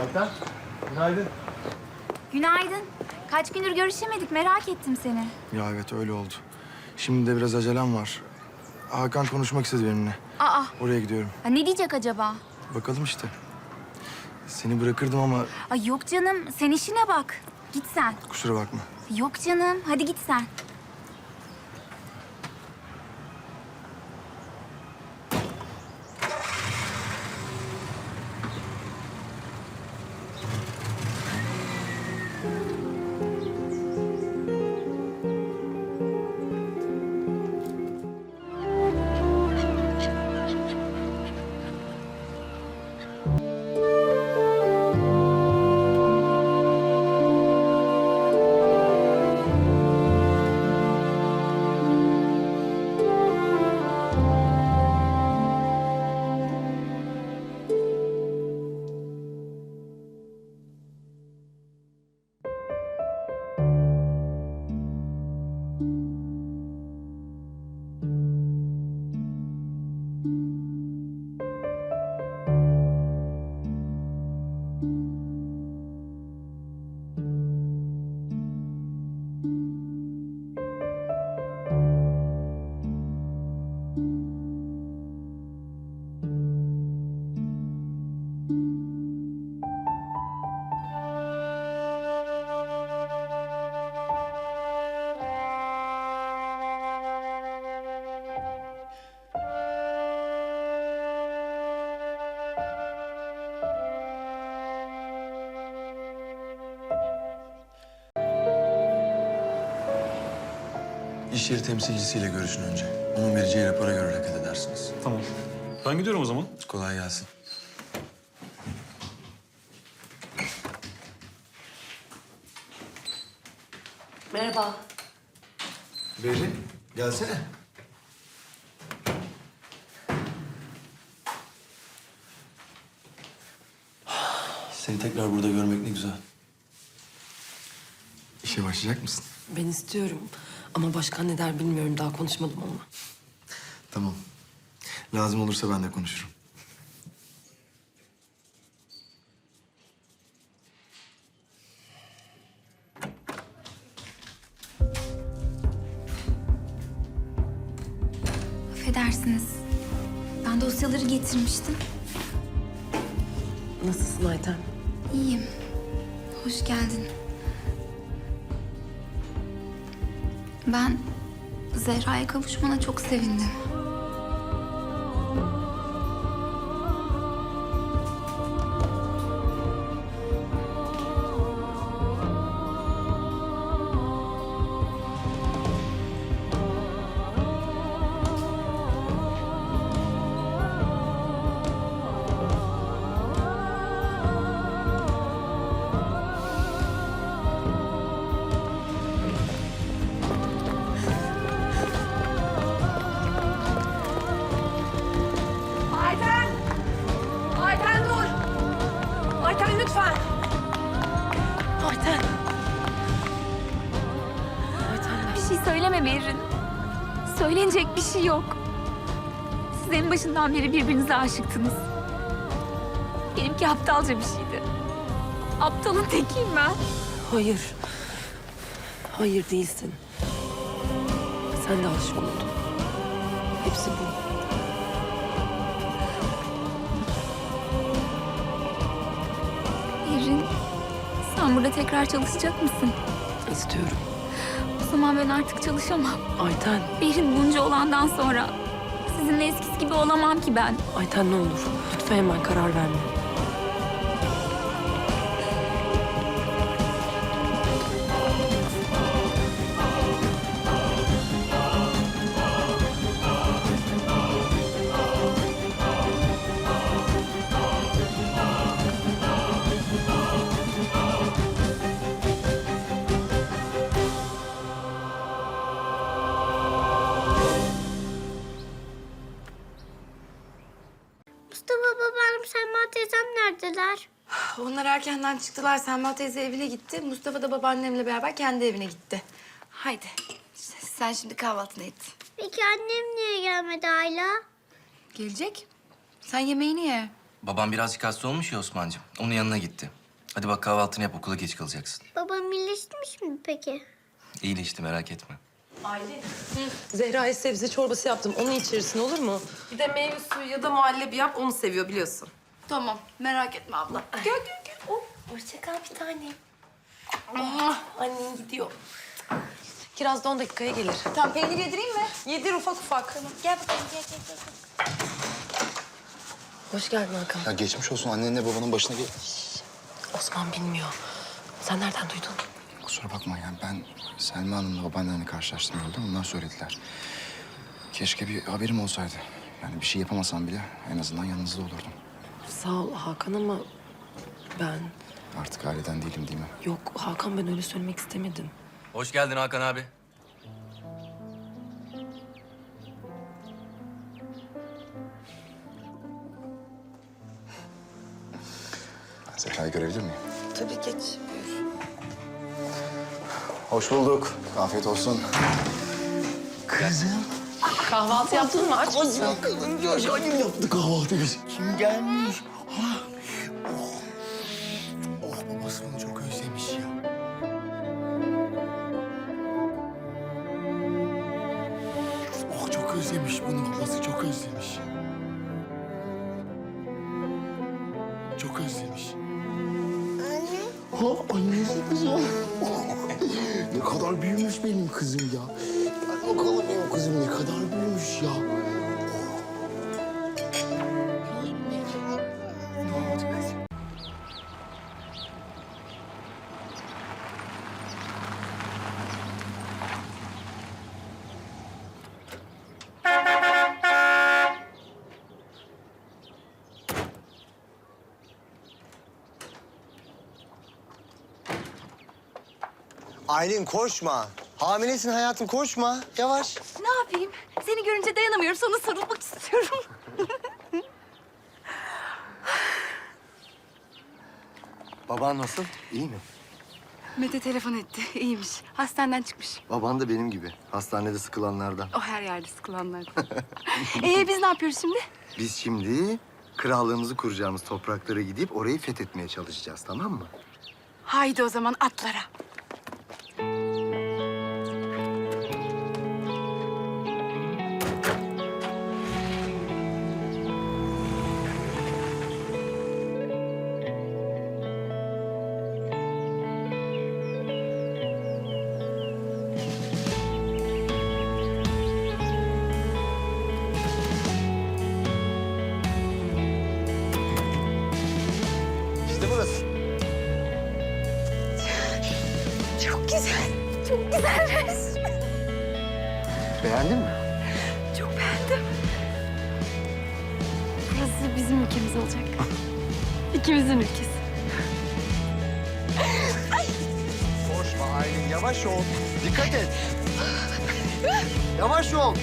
Ayten, günaydın. Günaydın. Kaç gündür görüşemedik merak ettim seni. Ya evet öyle oldu. Şimdi de biraz acelem var. Hakan konuşmak istedi benimle. Aa, Oraya gidiyorum. ha ne diyecek acaba? Bakalım işte. Seni bırakırdım ama Ay yok canım sen işine bak. Git sen. kusura bakma. Yok canım hadi git sen. İş yeri temsilcisiyle görüşün önce. Onun vereceği rapora göre hareket edersiniz. Tamam. Ben gidiyorum o zaman. Kolay gelsin. Merhaba. Berrin, gelsene. Seni tekrar burada görmek ne güzel. İşe başlayacak mısın? Ben istiyorum ama başkan ne der bilmiyorum. Daha konuşmadım onunla. Tamam. Lazım olursa ben de konuşurum. Affedersiniz. Ben dosyaları getirmiştim. Nasılsın Ayten? İyiyim. Hoş geldin. Ben Zehra'ya kavuşmana çok sevindim. Şey söyleme Berrin. Söylenecek bir şey yok. Siz en başından beri birbirinize aşıktınız. Benimki aptalca bir şeydi. Aptalın tekiyim ben. Hayır. Hayır değilsin. Sen de aşık oldun. Hepsi bu. Berrin, sen burada tekrar çalışacak mısın? İstiyorum. Zaman ben artık çalışamam. Ayten, Berrin bunca olandan sonra sizinle eskisi gibi olamam ki ben. Ayten ne olur. Lütfen hemen karar verme. Onlar erkenden çıktılar. Selma teyze evine gitti. Mustafa da babaannemle beraber kendi evine gitti. Haydi. İşte sen şimdi kahvaltını et. Peki annem niye gelmedi hala? Gelecek. Sen yemeğini ye. Babam birazcık hasta olmuş ya Osman'cığım. Onun yanına gitti. Hadi bak kahvaltını yap okula geç kalacaksın. Babam iyileşmiş mi peki? İyileşti merak etme. Zehra'ya sebze çorbası yaptım. Onu içersin olur mu? Bir de meyve suyu ya da muhallebi yap. Onu seviyor biliyorsun. Tamam merak etme abla. Gel gel gel. Oh, hoşça kal bir tanem. Ah, annen gidiyor. Kiraz da 10 dakikaya gelir. Tamam peynir yedireyim mi? Yedir ufak ufak. Gel bakalım gel gel gel. Hoş geldin Hakan. Ya geçmiş olsun annenle babanın başına gel. Osman bilmiyor. Sen nereden duydun? Kusura bakma yani ben Selma Hanım'la babaannenle karşılaştım yolda. Onlar söylediler. Keşke bir haberim olsaydı. Yani bir şey yapamasam bile en azından yanınızda olurdum. Sağ ol Hakan ama ben... Artık aileden değilim değil mi? Yok Hakan ben öyle söylemek istemedim. Hoş geldin Hakan abi. Ben Zehra'yı görebilir miyim? Tabii geç. Hoş bulduk. Afiyet olsun. Kahvaltı yaptın mı? Aç mısın? Annem yaptı kahvaltıyı. Kim gelmiş? Ha. Oh. oh çok özlemiş ya. Oh çok özlemiş bunu babası çok özlemiş. Çok özlemiş. Anne. Ha annesi kızım. Oh, ne kadar büyümüş benim kızım ya. Bakalım benim kızım ne kadar büyümüş ya. Aylin koşma. Hamilesin hayatım koşma. Yavaş. Ne yapayım? Seni görünce dayanamıyorum. Sana sarılmak istiyorum. Baban nasıl? İyi mi? Mete telefon etti. İyiymiş. Hastaneden çıkmış. Baban da benim gibi. Hastanede sıkılanlardan. O her yerde sıkılanlardan. ee biz ne yapıyoruz şimdi? Biz şimdi krallığımızı kuracağımız topraklara gidip orayı fethetmeye çalışacağız tamam mı? Haydi o zaman atlara. İşte burası. Çok güzel. Çok güzelmiş. Beğendin mi? Çok beğendim. Burası bizim ülkemiz olacak. İkimizin ülkesi. Koşma Aylin yavaş ol. Dikkat et. yavaş ol.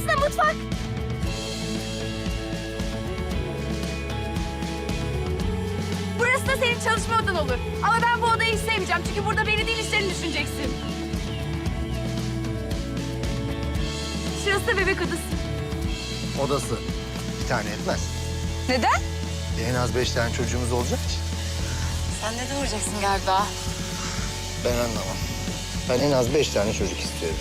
Burası da mutfak. Burası da senin çalışma odan olur. Ama ben bu odayı hiç sevmeyeceğim. Çünkü burada beni değil işlerini düşüneceksin. Şurası da bebek odası. Odası. Bir tane etmez. Neden? En az beş tane çocuğumuz olacak için. Sen de doğuracaksın galiba. Ben anlamam. Ben en az beş tane çocuk istiyorum.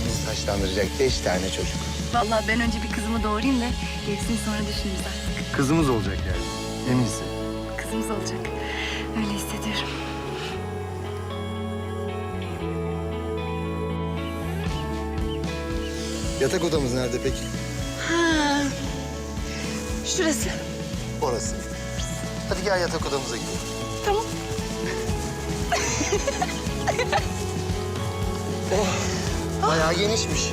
Mutluluğumuzu taşlandıracak beş tane çocuk. Vallahi ben önce bir kızımı doğurayım da gerisini sonra düşünürüz artık. Kızımız olacak yani. Eminsin. Kızımız olacak. Öyle hissediyorum. Yatak odamız nerede peki? Şurası. Orası. Hadi gel yatak odamıza gidelim. Tamam. Oh, bayağı genişmiş.